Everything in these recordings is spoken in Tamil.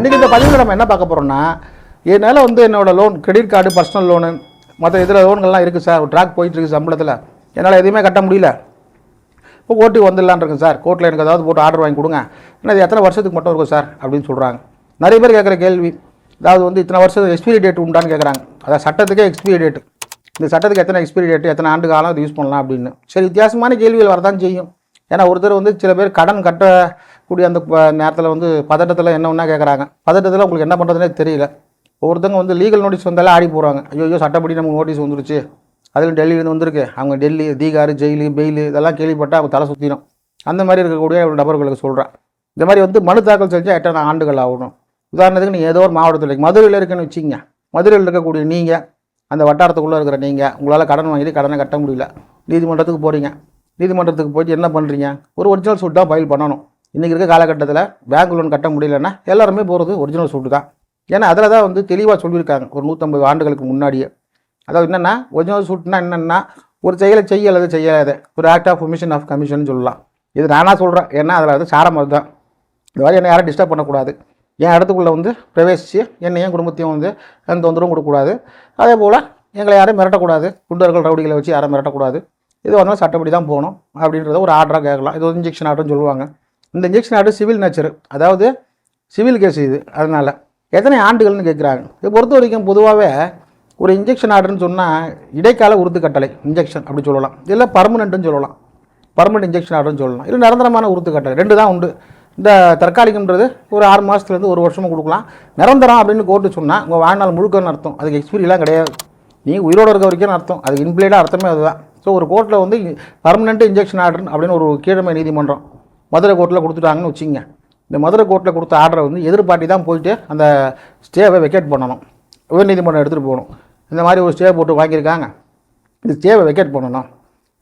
இன்றைக்கி இந்த பதிவில் நம்ம என்ன பார்க்க போகிறோம்னா என்னால் வந்து என்னோட loan credit card personal loan மற்ற இதில் லோன்கள்லாம் இருக்குது சார். ஒரு ட்ராக் போயிட்டுருக்கு சம்பளத்தில். என்னால் எதுவுமே கட்ட முடியல. இப்போ கோர்ட்டுக்கு வந்துடலான் இருக்கேன் சார். கோர்ட்டில் எனக்கு ஏதாவது போட்டு ஆர்டர் வாங்கி கொடுங்க. ஏன்னா இது எத்தனை வருஷத்துக்கு மட்டும் இருக்கும் சார் அப்படின்னு சொல்கிறாங்க நிறைய பேர் கேட்குற கேள்வி அதாவது வந்து இத்தனை வருஷம் எக்ஸ்பீரி டேட் உண்டான்னு கேட்குறாங்க. அதாவது சட்டத்துக்கே எக்ஸ்பீரி டேட் இந்த சட்டத்துக்கு எத்தனை எக்ஸ்பீரி டேட் எத்தனை ஆண்டு காலம் அது யூஸ் பண்ணலாம் அப்படின்னு. சரி வித்தியாசமான கேள்விகள் வரதான் செய்யும். ஏன்னா ஒருத்தர் வந்து சில பேர் கடன் கட்டக்கூடிய அந்த நேரத்தில் வந்து பதட்டத்தில் என்ன ஒன்றா கேட்குறாங்க பதட்டத்தில் உங்களுக்கு என்ன பண்ணுறதுனே தெரியல. ஒவ்வொருத்தவங்க வந்து லீகல் நோட்டீஸ் வந்தாலே ஆடி போகிறாங்க ஐயோ ஐயோ சட்டப்படி நமக்கு நோட்டீஸ் வந்துருச்சு. அதில் டெல்லியிலேருந்து வந்திருக்கு. அவங்க டெல்லி தீகார் ஜெயிலு பெயிலு இதெல்லாம் கேள்விப்பட்டால் அவங்க தலை சுற்றிடும் அந்த மாதிரி இருக்கக்கூடிய நபர்களுக்கு சொல்கிறேன் இந்த மாதிரி வந்து மனு தாக்கல் செஞ்சால் எத்தனை ஆண்டுகள் ஆகணும்? உதாரணத்துக்கு நீங்கள் ஏதோ ஒரு மாவட்டத்தில் மதுரையில் இருக்குன்னு வச்சிங்க மதுரையில் இருக்கக்கூடிய நீங்கள் அந்த வட்டாரத்துக்குள்ளே இருக்கிற நீங்கள் உங்களால் கடன் வாங்கிட்டு கடனை கட்ட முடியல. நீதிமன்றத்துக்கு போகிறீங்க நீதிமன்றத்துக்கு போயிட்டு என்ன பண்ணுறீங்க ஒரு ஒரிஜினல் சூட் தான் ஃபைல் பண்ணணும். இன்றைக்கி இருக்க காலகட்டத்தில் பேங்க் லோன் கட்ட முடியலன்னா எல்லாருமே போகிறது ஒரிஜினல் சூட்டு தான். ஏன்னா அதில் தான் வந்து தெளிவாக சொல்லியிருக்காங்க. ஒரு நூற்றம்பது ஆண்டுகளுக்கு முன்னாடியே. அதாவது என்னென்னா ஒரிஜினல் சூட்னா என்னென்னா ஒரு செயலை செய்ய அல்லது செய்யாத. ஒரு act of omission of commission சொல்லலாம். இது நானாக சொல்கிறேன் ஏன்னா அதில் வந்து சாரம் அதுதான். இந்த மாதிரி என்னை யாரும் டிஸ்டர்ப் பண்ணக்கூடாது. என் இடத்துக்குள்ளே வந்து பிரவேசித்து என்னையும் குடும்பத்தையும் வந்து எந்த தொந்தரவும் கொடுக்கக்கூடாது. அதே போல் எங்களை யாரும் மிரட்டக்கூடாது. குண்டர்கள் ரவுடிகளை வச்சு யாரும் மிரட்டக்கூடாது. இது வந்தாலும் சட்டப்படி தான் போகணும் அப்படின்றத ஒரு ஆர்டராக கேட்கலாம். இது வந்து இன்ஜெக்ஷன் ஆர்டர்னு சொல்லுவாங்க. இந்த இன்ஜெக்ஷன் ஆர்டர் சிவில் நேச்சர் அதாவது சிவில் கேஸ் இது. அதனால் எத்தனை ஆண்டுகள்னு கேட்குறாங்க. இதை பொறுத்த வரைக்கும் பொதுவாகவே ஒரு இன்ஜெக்ஷன் ஆர்டர்னு சொன்னால் இடைக்கால உறுதி கட்டளை இன்ஜெக்ஷன் அப்படி சொல்லலாம். இல்லை பர்மனெண்ட்டுன்னு சொல்லலாம். பர்மனெண்ட் இன்ஜெக்ஷன் ஆர்டர்னு சொல்லலாம். இல்லை நிரந்தரமான உறுதி கட்டளை ரெண்டு தான் உண்டு. இந்த தற்காலிகம்ன்றது ஒரு ஆறு மாதத்துலேருந்து ஒரு வருஷமும் கொடுக்கலாம். நிரந்தரம் அப்படின்னு கோர்ட்டு சொன்னால் உங்கள் வாழ்நாள் முழுக்கன்னு அர்த்தம். அதுக்கு எக்ஸ்பீரியெலாம் கிடையாது. நீ உயிரோடு இருக்க வரைக்கும் அர்த்தம். அதுக்கு இன்பிளேடாக அர்த்தமே அதுதான். ஸோ ஒரு கோர்ட்டில் வந்து பர்மனெண்ட் இன்ஜெக்ஷன் ஆர்டர் அப்படின்னு ஒரு கீழமை நீதிமன்றம் மதுரை கோர்ட்டில் கொடுத்துட்டாங்கன்னு வச்சுங்க. இந்த மதுரை கோர்ட்டில் கொடுத்த ஆர்டரை வந்து எதிர்பார்ட்டி தான் போயிட்டு அந்த ஸ்டேவை வெக்கேட் பண்ணணும். உயர்நீதிமன்றம் எடுத்துகிட்டு போகணும். இந்த மாதிரி ஒரு ஸ்டே போட்டு வாங்கியிருக்காங்க. இந்த ஸ்டேவை வெக்கேட் பண்ணணும்.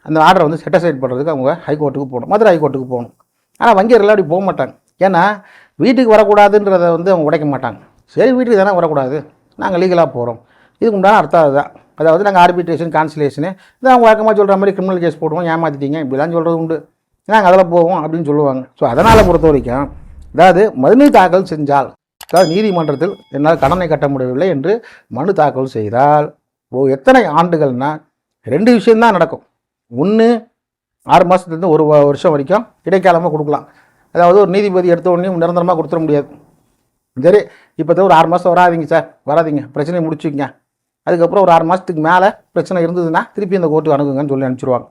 அந்த ஆர்டரை வந்து செட்டசைட் பண்ணுறதுக்கு அவங்க ஹைகோர்ட்டுக்கு போகணும். மதுரை ஹைகோர்ட்டுக்கு போகணும். ஆனால் வங்கியர்கள் அப்படி போக மாட்டாங்க. ஏன்னா வீட்டுக்கு வரக்கூடாதுன்றதை வந்து அவங்க உடைக்க மாட்டாங்க. சரி வீட்டுக்கு தானே வரக்கூடாது. நாங்கள் லீகலாக போகிறோம் இதுக்கு உண்டான அர்த்தம் அதுதான். அதாவது நாங்கள் ஆர்பிட்ரேஷன் கான்சிலேஷனு இதான் அவங்க வழக்கமாக சொல்கிற மாதிரி கிரிமினல் கேஸ் போடுவோம் ஏமாற்றிட்டீங்க இப்படிலாம் சொல்கிறது உண்டு. நாங்கள் அதில் போவோம் அப்படின்னு சொல்லுவாங்க. ஸோ அதனால் பொறுத்த வரைக்கும் அதாவது மனு தாக்கல் செஞ்சால் அதாவது நீதிமன்றத்தில் என்னால் கடனை கட்ட முடியவில்லை என்று மனு தாக்கல் செய்தால் ஓ எத்தனை ஆண்டுகள்னால் ரெண்டு விஷயம்தான் நடக்கும். ஒன்று ஆறு மாதத்துலேருந்து ஒரு வ- வருஷம் வரைக்கும் இடைக்காலமாக கொடுக்கலாம். அதாவது ஒரு நீதிபதி எடுத்த உடனே நிரந்தரமாக கொடுத்துட முடியாது. சரி இப்போ ஒரு ஆறு மாதம் வராதீங்க சார் வராதீங்க. பிரச்சனையை முடிச்சுக்கங்க. அதுக்கப்புறம் ஒரு ஆறு மாதத்துக்கு மேலே பிரச்சனை இருந்ததுன்னா திருப்பி இந்த கோர்ட்டுக்கு அணுகுங்கன்னு சொல்லி அனுப்பிச்சிருவாங்க.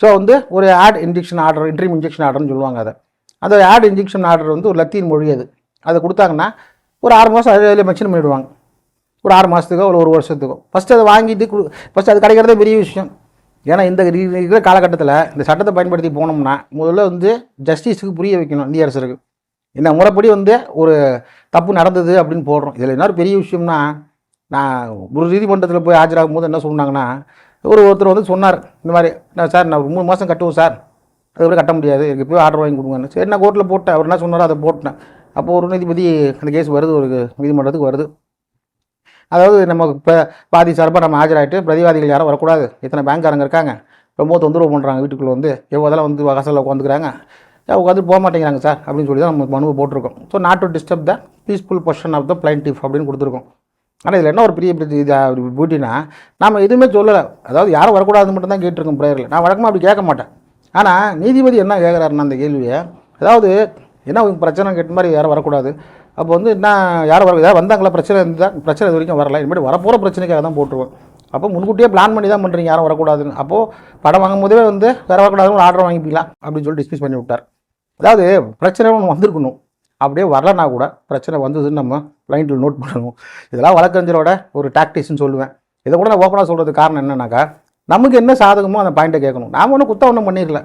ஸோ வந்து ஒரு ad injection order interim injection ஆர்டர்னு சொல்லுவாங்க அதை. அந்த ஆட் இன்ஜெக்ஷன் ஆர்டர் வந்து ஒரு லத்தீன் மொழி அது. அதை கொடுத்தாங்கன்னா ஒரு ஆறு மாதம் அதில் மென்ஷன் பண்ணிவிடுவாங்க ஒரு ஆறு மாதத்துக்கோ ஒரு ஒரு வருஷத்துக்கோ. ஃபஸ்ட்டு அதை வாங்கிட்டு கொடு ஃபஸ்ட்டு அது கிடைக்கிறதே பெரிய விஷயம். ஏன்னா இந்த இருக்கிற காலகட்டத்தில் இந்த சட்டத்தை பயன்படுத்தி போனோம்னா முதல்ல வந்து ஜஸ்டிஸுக்கு புரிய வைக்கணும் இந்திய அரசுக்கு என்ன முறைப்படி வந்து ஒரு தப்பு நடந்தது அப்படின்னு போடுறோம். இதில் இன்னொரு பெரிய விஷயம்னா நான் ஒரு நீதிமன்றத்தில் போய் ஆஜராகும் போது என்ன சொன்னாங்கன்னா ஒரு ஒருத்தர் வந்து சொன்னார் இந்த மாதிரி நான் சார் நான் ஒரு மூணு மாதம் கட்டுவோம் சார். அதுக்கப்புறம் கட்ட முடியாது. எனக்கு போய் ஆர்டர் வாங்கி கொடுங்கன்னு. சரி நான் கோர்ட்டில் போட்டேன். அவர் என்ன சொன்னாரோ அதை போட்டேன். அப்போ ஒரு நீதிபதி அந்த கேஸ் வருது ஒரு நீதிமன்றத்துக்கு வருது. அதாவது நம்ம இப்போ பாதி சார்பாக நம்ம ஆஜராயிட்டு பிரதிவாதிகள் யாரும் வரக்கூடாது. இத்தனை பேங்க்காரங்க இருக்காங்க. ரொம்ப தொந்தரவு பண்ணுறாங்க வீட்டுக்குள்ளே வந்து. எவ்வளோதெல்லாம் வந்து வகசலில் உட்காந்துக்கிறாங்க உட்காந்து போக மாட்டேங்கிறாங்க சார் அப்படின்னு சொல்லி தான் நம்ம மனுவை போட்டிருக்கோம். So not to disturb the peaceful possession of the plaintiff அப்படின்னு கொடுத்துருக்கோம். ஆனால் இதில் என்ன ஒரு பெரிய பெரிய இது பூட்டினா நாம் எதுவுமே சொல்லலை. அதாவது யாரும் வரக்கூடாதுன்னு மட்டும் தான் கேட்டிருக்கோம் ப்ரேயரில். நான் வழக்கமாக அப்படி கேட்க மாட்டேன். ஆனால் நீதிபதி என்ன கேட்குறாருன்னா அந்த கேள்வியை அதாவது என்ன பிரச்சனை கேட்ட மாதிரி யாரும் வரக்கூடாது. அப்போ வந்து என்ன யாரும் வர ஏதாவது வந்தாங்களா பிரச்சனை இருந்தால் பிரச்சனை இது வரைக்கும் வரல. இனிமேல் வரப்போகிற பிரச்சனைக்காக தான் போட்டுருவோம். அப்போ முன்கூட்டியே பிளான் பண்ணி தான் பண்ணுறீங்க யாரும் வரக்கூடாதுன்னு. அப்போது படம் வாங்கும் போதே வந்து வேறு வரக்கூடாதுன்னு ஆர்டர் வாங்கிக்கலாம் அப்படின்னு சொல்லி டிஸ்மிஸ் பண்ணி விட்டார். அதாவது பிரச்சனை ஒன்று வந்திருக்கணும். அப்படியே வரலனா கூட பிரச்சனை வந்ததுன்னு நம்ம லைனில் நோட் பண்ணணும். இதெல்லாம் வழக்கறிஞரோட ஒரு டாக்டிக்ஸ்னு சொல்லுவேன். இதை கூட நான் ஓப்பனாக சொல்கிறதுக்கு காரணம் என்னன்னாக்கா நமக்கு என்ன சாதகமோ அந்த பாயிண்ட்டை கேட்கணும். நாம் ஒன்றும் குத்தம் ஒன்றும் பண்ணிடல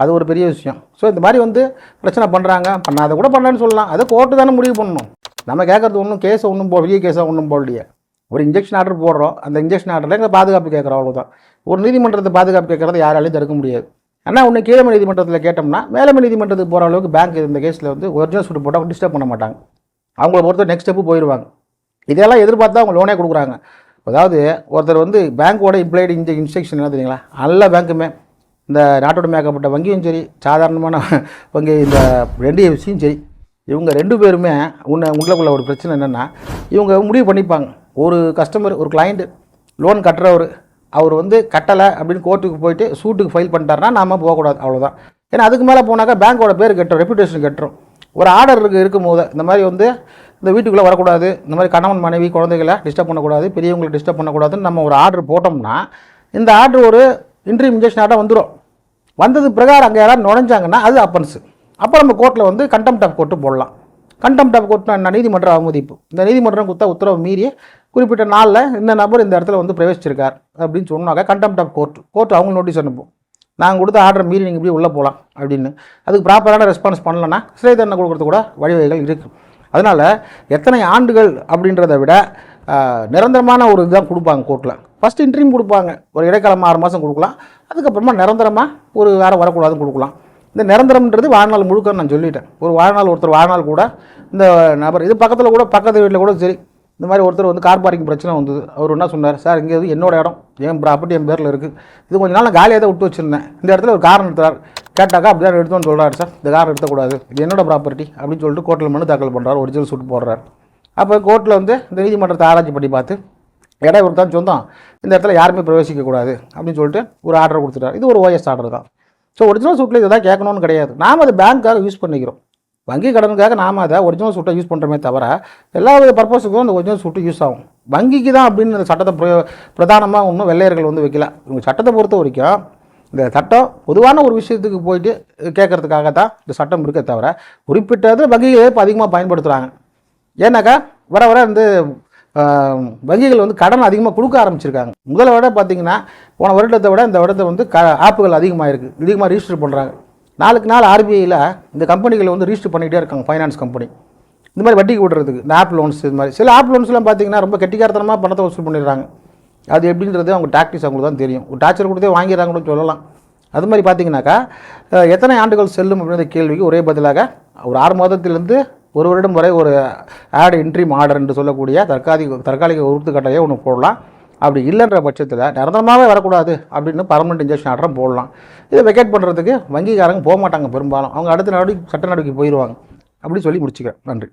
அது ஒரு பெரிய விஷயம். ஸோ இந்த மாதிரி வந்து பிரச்சனை பண்ணுறாங்க பண்ணாத கூட பண்ணலன்னு சொல்லலாம். அதை கோர்ட்டு தானே முடிவு பண்ணணும். நம்ம கேட்குறது ஒன்றும் கேஸ் ஒன்றும் போ பெரிய கேஸாக ஒன்றும் போடலையே. ஒரு இன்ஜெக்ஷன் ஆர்டர் போடுறோம். அந்த இன்ஜெக்ஷன் ஆர்டரில் எங்கள் பாதுகாப்பு கேட்குறோம் அவ்வளோதான் ஒரு நீதிமன்றத்தை பாதுகாப்பு கேட்குறத யாராலையும் தடுக்க முடியாது. ஆனால் ஒன்று கீழமை நீதிமன்றத்தில் கேட்டோம்னா மேலமை நீதிமன்றத்துக்கு போகிற அளவுக்கு பேங்க் இந்த கேஸில் வந்து ஒரிஜினல் சூட் போட்டால் டிஸ்டர்ப் பண்ண மாட்டாங்க. அவங்கள பொறுத்த நெக்ஸ்ட் ஸ்டெப்பு போயிடுவாங்க இதெல்லாம் எதிர்பார்த்து அவங்க லோனே கொடுக்குறாங்க. அதாவது ஒருத்தர் வந்து பேங்க்கோட இம்ப்ளைடு இந்த இன்ஸ்ட்ரக்ஷன் என்ன தெரியுங்களா? நல்ல பேங்க்குமே இந்த நாட்டோட மேக்கப்பட்ட வங்கியும் சரி சாதாரணமான வங்கி இந்த ரெண்டு எஃப்சியும் சரி இவங்க ரெண்டு பேருமே உன்னை உள்ளக்குள்ள ஒரு பிரச்சனை என்னென்னா இவங்க முடிவு பண்ணிப்பாங்க. ஒரு கஸ்டமர் ஒரு கிளைண்ட்டு லோன் கட்டுறவர் அவர் வந்து கட்டலை அப்படின்னு கோர்ட்டுக்கு போயிட்டு சூட்டுக்கு ஃபைல் பண்ணிட்டாருன்னா நாம போகக்கூடாது அவ்வளோதான் ஏன்னா அதுக்கு மேலே போனாக்கா பேங்க்கோட பேர் கட்டுறோம் ரெப்யூட்டேஷன் கட்டுறோம். ஒரு ஆர்டர் இருக்கு இருக்கும்போது இந்த மாதிரி வந்து இந்த வீட்டுக்குள்ளே வரக்கூடாது இந்த மாதிரி கணவன் மனைவி குழந்தைகளை டிஸ்டர்ப் பண்ணக்கூடாது பெரியவங்களை டிஸ்டர்ப் பண்ணக்கூடாதுன்னு நம்ம ஒரு ஆர்டர் போட்டோம்னா இந்த ஆர்டர் ஒரு இன்ட்ரி இன்ஜெக்ஷன் ஆர்டர் வந்துடும் வந்தது பிரகாரம் அங்கே யாராவது நுழைஞ்சாங்கன்னா அது அப்பன்ஸு அப்போ நம்ம கோர்ட்டில் வந்து கண்டெம்ட் ஆஃப் கோர்ட்டு போடலாம். கண்டெம்ட் ஆஃப் கோர்ட்னா என்ன? நீதிமன்ற அவமதிப்பு. இந்த நீதிமன்றம் கொடுத்தா உத்தரவு மீறி குறிப்பிட்ட நாளில் இந்த நபர் இந்த இடத்துல வந்து பிரவேசிச்சிருக்கார் அப்படின்னு சொன்னாக்கா கண்டெம்ட் ஆஃப் கோர்ட் கோர்ட் அவங்க நோட்டீஸ் அனுப்பும் நாங்கள் கொடுத்த ஆர்டர் மீறி நீங்கள் இப்படி உள்ளே போகலாம் அப்படின்னு. அதுக்கு ப்ராப்பரான ரெஸ்பான்ஸ் பண்ணலன்னா சிறை தண்டனை கொடுக்கறது கூட வழிவகைகள் இருக்குது அதனால் எத்தனை ஆண்டுகள் அப்படின்றத விட நிரந்தரமான ஒரு இதுதான் கொடுப்பாங்க கோர்ட்டில் ஃபஸ்ட் இன்ட்ரீம் கொடுப்பாங்க. ஒரு இடைக்காலம் ஆறு மாதம் கொடுக்கலாம். அதுக்கப்புறமா நிரந்தரமாக ஒரு வேறு வரக்கூடாதுன்னு கொடுக்கலாம். இந்த நிரந்தரம்ன்றது வாழ்நாள் முழுக்க நான் சொல்லிட்டேன். ஒரு வாழ்நாள் ஒருத்தர் வாழ்நாள் கூட இந்த நபர் இது பக்கத்தில் கூட பக்கத்து வீட்டில் கூட சரி இந்த மாதிரி ஒருத்தர் வந்து கார் பார்க்கிங் பிரச்சனை வந்தது. அவர் என்ன சொன்னார்? சார் இங்கே வந்து என்னோட இடம். என் ப்ராப்பர்ட்டி என் பேரில் இருக்குது இது கொஞ்ச நாள் நான் காலியாக தான் விட்டு வச்சுருந்தேன். இந்த இடத்துல ஒரு கார் எடுத்தார் கேட்டாக்கா அப்படி தான் எடுத்தோன்னு சொல்கிறாரு சார். இந்த கார் எடுத்தக்கூடாது இது என்னோட ப்ராப்பர்ட்டி அப்படின்னு சொல்லிட்டு கோர்ட்டில் மனு தாக்கல் பண்ணுறாரு ஒரிஜினல் சூட் போடுறாரு. அப்போ கோர்ட்டில் வந்து இந்த நீதிமன்றத்தை ஆராய்ச்சி பண்ணி பார்த்து இடம் இவர் தான் சொந்தம். இந்த இடத்துல யாருமே பிரவேசிக்கக்கூடாது அப்படின்னு சொல்லிட்டு ஒரு ஆர்டர் கொடுத்துட்டார். இது ஒரு ஓஎஸ் ஆர்டர் தான். ஸோ ஒரிஜினல் சூட்டில் இதை தான் கேட்கணும்னு கிடையாது. நாம் அதை பேங்க்காக யூஸ் பண்ணிக்கிறோம். வங்கி கடனுக்காக நாம் அதை ஒரிஜினல் சூட்டை யூஸ் பண்ணுறமே தவிர எல்லா வித பர்பஸுக்கும் அந்த ஒரிஜினல் சூட்டு யூஸ் ஆகும். வங்கிக்கு தான் அப்படின்னு இந்த சட்டத்தை பிர பிரதானமாக ஒன்றும் வெள்ளையர்கள் வந்து வைக்கல. இவங்க சட்டத்தை பொறுத்த வரைக்கும் இந்த சட்டம் பொதுவான ஒரு விஷயத்துக்கு போயிட்டு கேட்கறதுக்காக தான் இந்த சட்டம் இருக்கே தவிர குறிப்பிட்டது வங்கிகளே இப்போ அதிகமாக பயன்படுத்துகிறாங்க ஏன்னாக்கா வர வர வந்து வங்கிகள் வந்து கடன் அதிகமாக கொடுக்க ஆரம்பிச்சிருக்காங்க. முதல்ல விட பார்த்திங்கன்னா போன வருடத்தை விட இந்த வருடத்தை வந்து க ஆப்புகள் அதிகமாக இருக்குது அதிகமாக ரிஜிஸ்டர் பண்ணுறாங்க நாளுக்கு நாள் ஆர்பிஐயில் இந்த கம்பெனிகளை வந்து ரிஜிஸ்டர் பண்ணிகிட்டே இருக்காங்க ஃபைனான்ஸ் கம்பெனி இந்த மாதிரி வட்டிக்கு விடுறதுக்கு இந்த ஆப் லோன்ஸ் இது மாதிரி. சில ஆப் லோன்ஸ்லாம் பார்த்தீங்கன்னா ரொம்ப கெட்டிக்காரத்தனமாக பணத்தை வசூல் பண்ணிடுறாங்க. அது எப்படின்றது அவங்க டாக்டிஸ் அவங்களுக்கு தான் தெரியும். ஒரு டார்ச்சர் கொடுத்தே வாங்கிடுறாங்கன்னு சொல்லலாம். அது மாதிரி பார்த்தீங்கன்னாக்கா எத்தனை ஆண்டுகள் செல்லும் அப்படின்ற கேள்விக்கு ஒரே பதிலாக ஒரு ஆறு மாதத்திலேருந்து ஒரு வருடம் வரை ஒரு ஆட் இன்ட்ரீம் ஆர்டர் என்று சொல்லக்கூடிய தற்காலிக தற்காலிக உறுத்துக்கட்டையே ஒன்று போடலாம். அப்படி இல்லைன்ற பட்சத்தில் நிரந்தரமாகவே வரக்கூடாது அப்படின்னு பர்மனெண்ட் இன்ஜெக்ஷன் ஆர்டரும் போடலாம். இதை வெக்கேட் பண்ணுறதுக்கு வங்கிக்காரங்க போக மாட்டாங்க பெரும்பாலும். அவங்க அடுத்த நடவடிக்கை சட்ட நடவடிக்கை போயிடுவாங்க அப்படி சொல்லி முடிச்சுக்கிறேன். நன்றி.